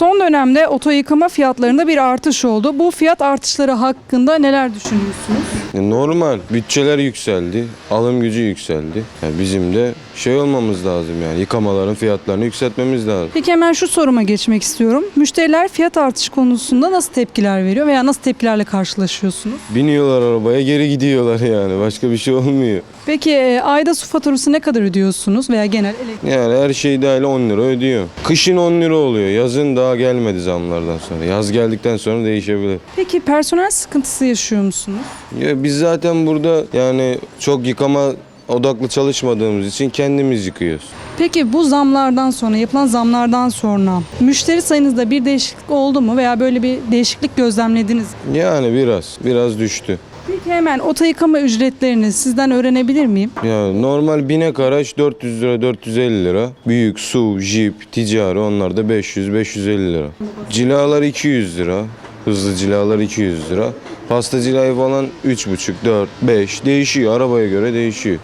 Son dönemde oto yıkama fiyatlarında bir artış oldu. Bu fiyat artışları hakkında neler düşünüyorsunuz? E, Normal. Bütçeler yükseldi. Alım gücü yükseldi. Yani bizim de şey olmamız lazım yani. Yıkamaların fiyatlarını yükseltmemiz lazım. Peki hemen şu soruma geçmek istiyorum. Müşteriler fiyat artışı konusunda nasıl tepkiler veriyor veya nasıl tepkilerle karşılaşıyorsunuz? Biniyorlar arabaya geri gidiyorlar yani. Başka bir şey olmuyor. Peki e, ayda su faturası ne kadar ödüyorsunuz veya genel elektrik? Yani her şey dahil 10 lira ödüyor. Kışın 10 lira oluyor. Yazın daha gelmedi zamlardan sonra. Yaz geldikten sonra değişebilir. Peki personel sıkıntısı yaşıyor musunuz? Ya biz zaten burada yani çok yıkama odaklı çalışmadığımız için kendimiz yıkıyoruz. Peki bu zamlardan sonra, yapılan zamlardan sonra müşteri sayınızda bir değişiklik oldu mu veya böyle bir değişiklik gözlemlediniz mi? Yani biraz, biraz düştü. Peki hemen oto yıkama ücretlerini sizden öğrenebilir miyim? Ya normal binek araç 400 lira 450 lira. Büyük su, jip, ticari onlar da 500 550 lira. Cilalar 200 lira. Hızlı cilalar 200 lira. Pasta cilayı falan 3,5 4 5 değişiyor arabaya göre değişiyor.